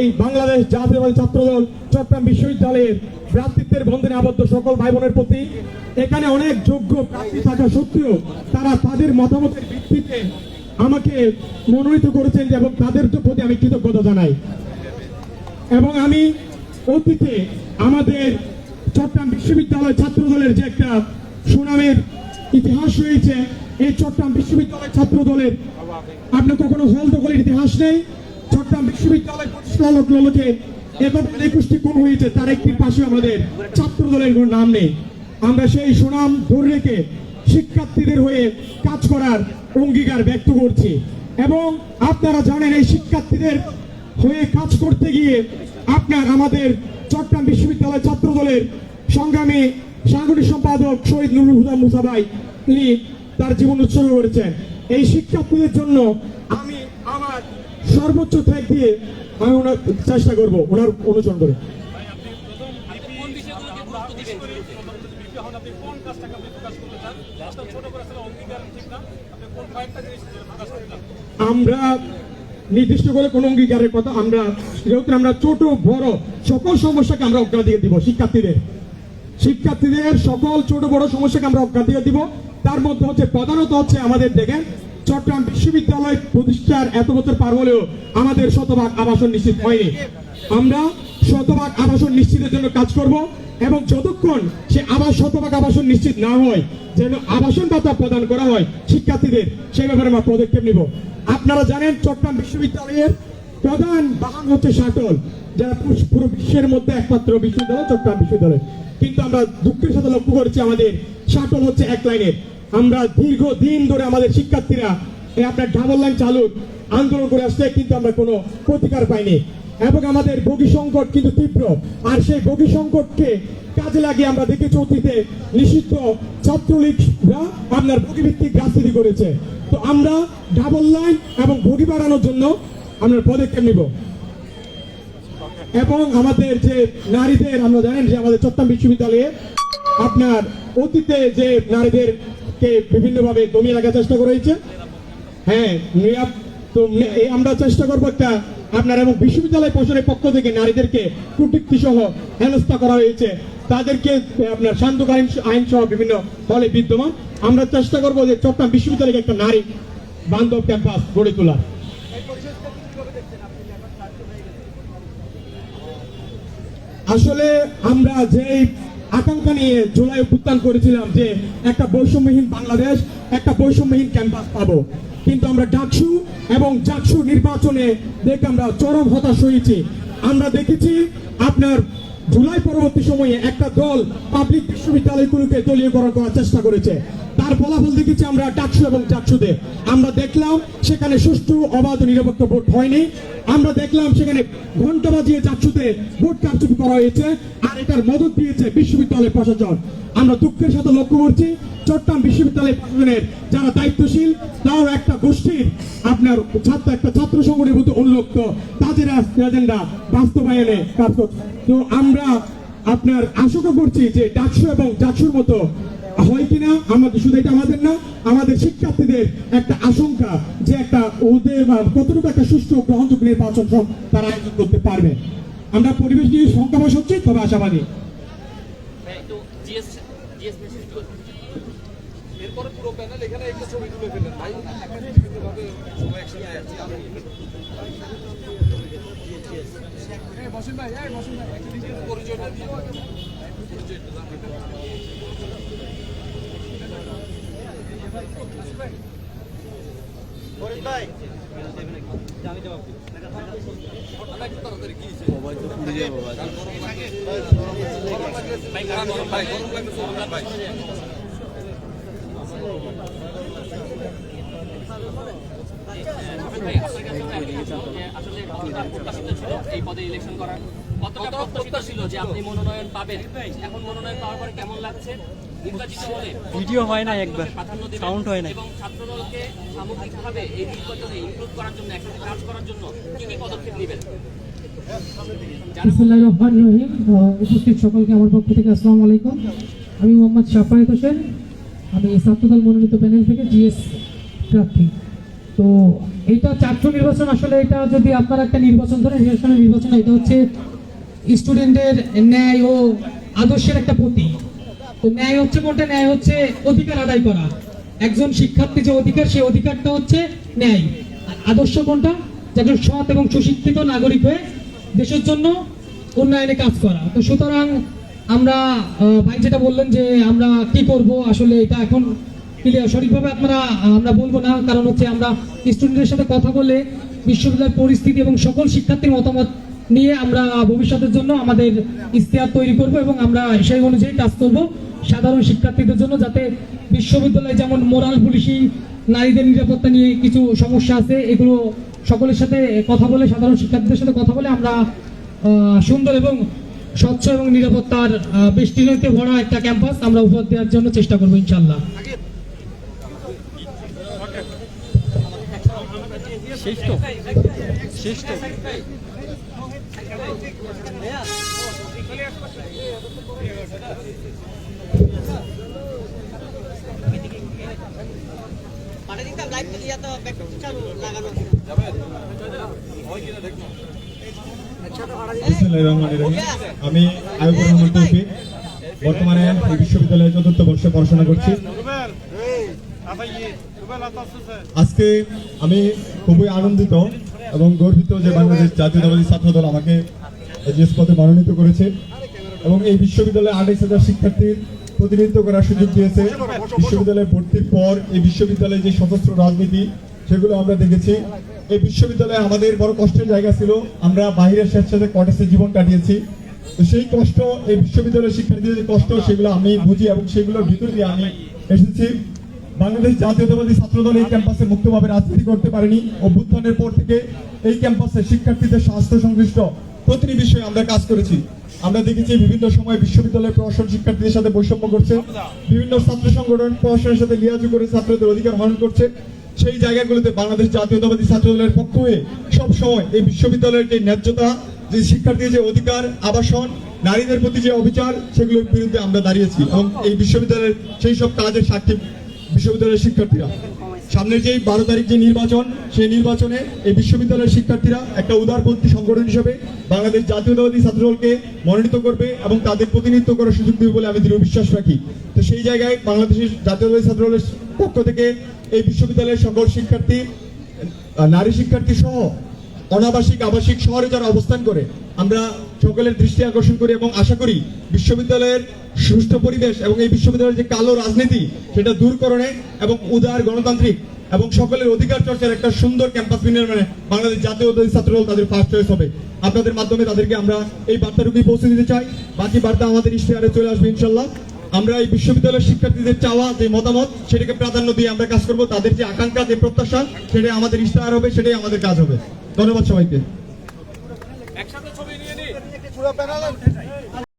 এই বাংলাদেশ জাতীয়বাদী ছাত্রদল চট্টগ্রাম বিশ্ববিদ্যালয়ের ভ্রাতৃত্বের বন্ধনে আবদ্ধ সকল ভাই বোনের প্রতি এখানে অনেক যোগ্য প্রার্থী থাকা সত্ত্বেও তারা তাদের মতামতের ভিত্তিতে আমাকে মনোনীত করেছেন এবং তাদের প্রতি আমি কৃতজ্ঞতা জানাই। এবং আমি অতীতে আমাদের চট্টগ্রাম বিশ্ববিদ্যালয় ছাত্র দলের যে একটা সুনামের ইতিহাস রয়েছে, এই চট্টগ্রাম বিশ্ববিদ্যালয় ছাত্র দলের আপনার কখনো হল দখলের ইতিহাস নেই? চট্টগ্রাম বিশ্ববিদ্যালয় প্রতিষ্ঠা লগ্ন লগ্নকে একত্র একুশটি কোন হয়েছে, তার একটির পাশে আমাদের ছাত্র দলের কোনো নাম নেই। আমরা সেই সুনাম ধরে রেখে শিক্ষার্থীদের হয়ে কাজ করার অঙ্গীকার ব্যক্ত করছি। এবং আপনারা জানেন এই শিক্ষার্থীদের হয়ে কাজ করতে গিয়ে আপনার আমাদের চট্টগ্রাম বিশ্ববিদ্যালয় ছাত্র দলের সংগ্রামী সাংগঠনিক সম্পাদক শহীদ নুরুল হুদা মুসাবাই তিনি তার জীবন উৎসর্গ করেছেন। এই শিক্ষার্থীদের জন্য আমি আমার সর্বোচ্চ ত্যাগ দিয়ে আমি ওনার চেষ্টা করব, ওনার অনুসরণ করে। আমরা নির্দিষ্ট করে কোন অঙ্গীকারের কথা আমরা, যেহেতু আমরা ছোট, বড়, সকল সমস্যাকে আমরা অগ্রাধিকার দিব শিক্ষার্থীদের। শিক্ষার্থীদের সকল ছোট, বড় সমস্যাকে আমরা অগ্রাধিকার দিব। তার মধ্যে হচ্ছে প্রধানত হচ্ছে আমাদের দেখেন চট্টগ্রাম বিশ্ববিদ্যালয় প্রতিষ্ঠার এত বছর পার হলেও আমাদের শতভাগ আবাসন নিশ্চিত হয়নি। আমরা শতভাগ আবাসন নিশ্চিতের জন্য কাজ করব এবং যতক্ষণ সে আবাস শতভাগ আবাসন নিশ্চিত না হয়, যেন আবাসন ভাতা প্রদান করা হয়, শিক্ষার্থীদের, সেই ব্যাপারে আমরা পদক্ষেপ নিব। আপনারা জানেন চট্টগ্রাম বিশ্ববিদ্যালয়ের প্রধান বাহন হচ্ছে শাটল, যারা পুরো- পুরো বিশ্বের মধ্যে একমাত্র বিশ্ববিদ্যালয় চট্টগ্রাম বিশ্ববিদ্যালয়। কিন্তু আমরা দুঃখের সাথে লক্ষ্য করেছি আমাদের শাটল হচ্ছে এক লাইনের। আমরা দীর্ঘ দিন ধরে আমাদের শিক্ষার্থীরা আপনার ডাবল লাইন চালু, আন্দোলন করে আসছে, কিন্তু আমরা কোনো প্রতিকার পাইনি। এবং আমাদের বগি সংকট কিন্তু তীব্র, আর সেই বগি সংকটকে কাজে লাগিয়ে আমরা দেখেছি অতীতে নিষিদ্ধ ছাত্রলীগরা আপনার বগিভিত্তিক রাজনীতি করেছে। তো আমরা ডাবল লাইন এবং বগি বাড়ানোর জন্য আমরা পদক্ষেপ নিব। এবং আমাদের যে নারীদের, আমরা জানেন যে আমাদের চট্টগ্রাম বিশ্ববিদ্যালয়ে আপনার অতীতে যে নারীদেরকে বিভিন্নভাবে দমিয়ে রাখার চেষ্টা করা হয়েছে হ্যাঁ তো আমরা চেষ্টা করব একটা আপনার এবং বিশ্ববিদ্যালয় প্রশাসনের পক্ষ থেকে নারীদেরকে কুটুক্তি সহ হেনস্থা করা হয়েছে। তাদেরকে আপনার শান্তকালীন আইন সহ বিভিন্ন ফলে বিদ্যমান। আমরা চেষ্টা করব যে চট্টগ্রাম বিশ্ববিদ্যালয়কে একটা নারী বান্ধব ক্যাম্পাস গড়ে তোলার। আসলে আমরা যে আকাঙ্ক্ষা নিয়ে জুলাই অভ্যুত্থান করেছিলাম যে একটা বৈষম্যহীন বাংলাদেশ, একটা বৈষম্যহীন ক্যাম্পাস পাবো। কিন্তু আমরা ডাকসু এবং জাকসু নির্বাচনে দেখে আমরা চরম হতাশ হয়েছি। আমরা দেখেছি আপনার জুলাই পরবর্তী সময়ে একটা দল পাবলিক বিশ্ববিদ্যালয়গুলোকে দলীয়করণ করার চেষ্টা করেছে। তার ফলাফল দেখেছি আমরা ডাকসু এবং চাকসুতে। আমরা দেখলাম সেখানে সুষ্ঠু, অবাধ নিরপেক্ষ ভোট হয়নি। আমরা দেখলাম সেখানে ঘণ্টা বাজিয়ে চাকসুতে ভোট কারচুপি করা হয়েছে আর এটার মদত দিয়েছে বিশ্ববিদ্যালয় প্রশাসন। আমরা দুঃখের সাথে লক্ষ্য করছি, চট্টগ্রাম বিশ্ববিদ্যালয় প্রশাসনের যারা দায়িত্বশীল তাও একটা গোষ্ঠীর, আপনার ছাত্র, একটা ছাত্র সংগঠনের প্রতি অনুরক্ত তাদের এজেন্ডা বাস্তবায়নে কাজ করছে। তো আমরা আপনার আশঙ্কা করছি যে ডাকসু এবং জাকসুর মতো হয় কিনা? আমাদের শুধু এটা আমাদের না, আমাদের শিক্ষার্থীদের একটা আশঙ্কা যে একটা ওদের বা কতটুকু একটা সুষ্ঠু গ্রহণযোগ্য নির্বাচন তারা আয়োজন করতে পারবে। আমরা পরিবেশ নিয়ে সংখ্যাবাস হচ্ছে, তবে আশাবাদী। ছবি পরিচয়টা দিয়ে পরিচয়টা এই পদে ইলেকশন করার কতটা প্রত্যাশিত ছিল যে আপনি মনোনয়ন পাবেন। এখন মনোনয়ন পাওয়ার পরে কেমন লাগছে? ভিডিও হয় না একবার সাউন্ড হয় না। এবং ছাত্রদলকে সামগ্রিকভাবে এই নির্বাচনে ইনক্লুড করার জন্য একসাথে কাজ করার জন্য কি কি পদক্ষেপ নেবেন? রহিম। উপস্থিত সকলকে আমার পক্ষ থেকে আসসালামু আলাইকুম। আমি মোহাম্মদ শাফায়েত হোসেন। আমি ছাত্রদল মনোনীত প্যানেল থেকে জিএস প্রার্থী। তো এইটা চারশো নির্বাচন আসলে এটা যদি আপনার একটা নির্বাচন ধরেন নির্বাচনের নির্বাচন এটা হচ্ছে স্টুডেন্টের ন্যায় ও আদর্শের একটা প্রতীক। তো ন্যায় হচ্ছে কোনটা ন্যায় হচ্ছে অধিকার আদায় করা। একজন শিক্ষার্থী যে অধিকার, সেই অধিকারটা হচ্ছে ন্যায়। আদর্শ কোনটা? একজন সৎ এবং সুশিক্ষিত নাগরিক হয়ে দেশের জন্য উন্নয়নে কাজ করা। তো সুতরাং আমরা ভাই যেটা বললেন যে আমরা কি করব, আসলে এটা এখন ক্লিয়ার সঠিকভাবে আপনারা আমরা বলব না। কারণ হচ্ছে আমরা স্টুডেন্টের সাথে কথা বলে বিশ্ববিদ্যালয়ের পরিস্থিতি এবং সকল শিক্ষার্থীর মতামত নিয়ে আমরা ভবিষ্যতের জন্য আমাদের ইশতেহার তৈরি করব এবং আমরা সেই অনুযায়ী কাজ করব। সাধারণ শিক্ষার্থীদের জন্য যাতে বিশ্ববিদ্যালয়ে যেমন মোরাল পুলিশি নারীদের নিরাপত্তা নিয়ে কিছু সমস্যা আছে, এগুলো সকলের সাথে কথা বলে, সাধারণ শিক্ষার্থীদের সাথে কথা বলে আমরা সুন্দর এবং স্বচ্ছ এবং নিরাপত্তার বেষ্টিনীতে ভরা একটা ক্যাম্পাস আমরা উপহার দেওয়ার জন্য চেষ্টা করব ইনশাল্লাহ আমি তৌফিক বর্তমানে বিশ্ববিদ্যালয়ে চতুর্থ বর্ষে পড়াশোনা করছি। আজকে আমি খুবই আনন্দিত এবং গর্বিত যে বাংলাদেশ জাতীয়তাবাদী ছাত্র দল আমাকে জিএস পদে মনোনীত করেছে এবং এই বিশ্ববিদ্যালয়ে আঠাইশ হাজার শিক্ষার্থীর প্রতিনিধিত্ব করার সুযোগ দিয়েছে। বিশ্ববিদ্যালয়ে ভর্তির পর এই বিশ্ববিদ্যালয়ে যে সশস্ত্র রাজনীতি সেগুলো আমরা দেখেছি। এই বিশ্ববিদ্যালয়ে আমাদের বড় কষ্টের জায়গা ছিল। আমরা বাইরের স্বেচ্ছাতে কটেজে জীবন কাটিয়েছি। তো সেই কষ্ট এই বিশ্ববিদ্যালয়ের শিক্ষার্থীদের যে কষ্ট সেগুলো আমি বুঝি এবং সেগুলোর ভিতর দিয়ে আমি এসেছি। বাংলাদেশ জাতীয়তাবাদী ছাত্রদল এই ক্যাম্পাসে মুক্তভাবে রাজনীতি করতে পারেনি। অভ্যুত্থানের পর থেকে এই ক্যাম্পাসে শিক্ষার্থীদের স্বাস্থ্য সংশ্লিষ্ট প্রতিটি বিষয়ে আমরা কাজ করেছি। আমরা দেখেছি বিভিন্ন সময় বিশ্ববিদ্যালয় প্রশাসন শিক্ষার্থীদের সাথে বৈষম্য করছে বিভিন্ন ছাত্র সংগঠন প্রশাসনের সাথে লিয়াজু করে ছাত্রদের অধিকার হরণ করছে। সেই জায়গাগুলোতে বাংলাদেশ জাতীয়তাবাদী ছাত্রদলের পক্ষ হয়ে সব সময় এই বিশ্ববিদ্যালয়ের যে ন্যায্যতা, যে শিক্ষার্থীর যে অধিকার, আবাসন, নারীদের প্রতি যে অবিচার, সেগুলোর বিরুদ্ধে আমরা দাঁড়িয়েছি। এবং এই বিশ্ববিদ্যালয়ের সেই সব কাজের সাক্ষী বিশ্ববিদ্যালয়ের শিক্ষার্থীরা। সামনের যেই বারো তারিখ যে নির্বাচন, সেই নির্বাচনে এই বিশ্ববিদ্যালয়ের শিক্ষার্থীরা একটা উদারপন্থী সংগঠন হিসেবে বাংলাদেশ জাতীয়তাবাদী ছাত্রদলকে মনোনীত করবে এবং তাদের প্রতিনিধিত্ব করার সুযোগ দেবে বলে আমি দৃঢ় বিশ্বাস রাখি। তো সেই জায়গায় বাংলাদেশের জাতীয়তাবাদী ছাত্রদলের পক্ষ থেকে এই বিশ্ববিদ্যালয়ের সকল শিক্ষার্থী নারী শিক্ষার্থী সহ অনাবাসিক, আবাসিক শহরে যারা অবস্থান করে, আমরা সকলের দৃষ্টি আকর্ষণ করি এবং আশা করি বিশ্ববিদ্যালয়ের সুষ্ঠু পরিবেশ এবং এই বিশ্ববিদ্যালয়ের যে কালো রাজনীতি, সেটা দূরকরণে এবং উদার গণতান্ত্রিক এবং সকলের অধিকার চর্চার একটা সুন্দর ক্যাম্পাস নির্মাণে বাংলাদেশ জাতীয়তাবাদী ছাত্রদল তাদের ফার্স্ট চয়েস হবে। আপনাদের মাধ্যমে তাদেরকে আমরা এই বার্তাটুকুই পৌঁছে দিতে চাই। বাকি বার্তা আমাদের ইশতেহারে চলে আসবে ইনশাল্লাহ আমরা এই বিশ্ববিদ্যালয়ের শিক্ষার্থীদের চাওয়া, যে মতামত, সেটাকে প্রাধান্য দিয়ে আমরা কাজ করব। তাদের যে আকাঙ্ক্ষা, যে প্রত্যাশা, সেটাই আমাদের ইশতেহার হবে, সেটাই আমাদের কাজ হবে। ধন্যবাদ সবাইকে। একসাথে ছবি নিয়ে নিই।